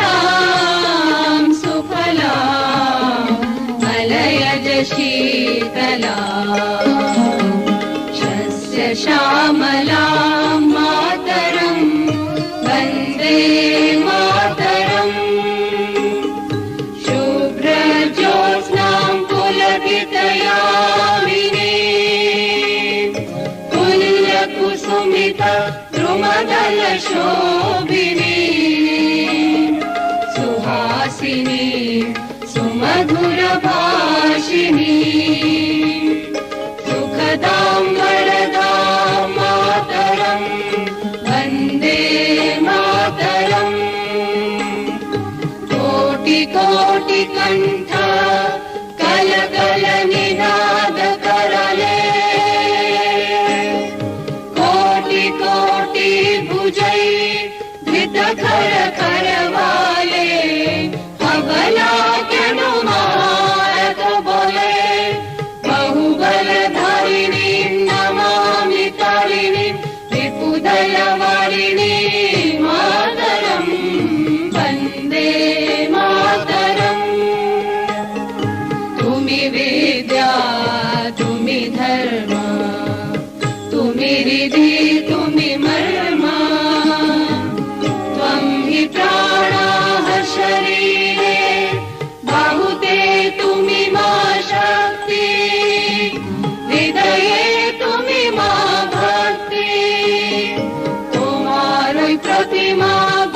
लां सुफला मलयज जशीतला शस्य श्यामलां मातरं वन्दे मातरम् शुभ्रज्योत्स्नां पुलकितलामिने पुल्यकुसुमित द्रुमदलशोभि सुमधुरभाषिणी सुखदां वरदां मातरम् वन्दे मातरम् कोटि कोटि कण्ठ कल धर्मा विधि मर्म प्राणा शरीरे बहुते तुमि शक्ति हृदये तु मा भक्ति तु प्रतिमा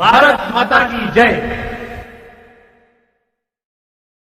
भारत माता की जय।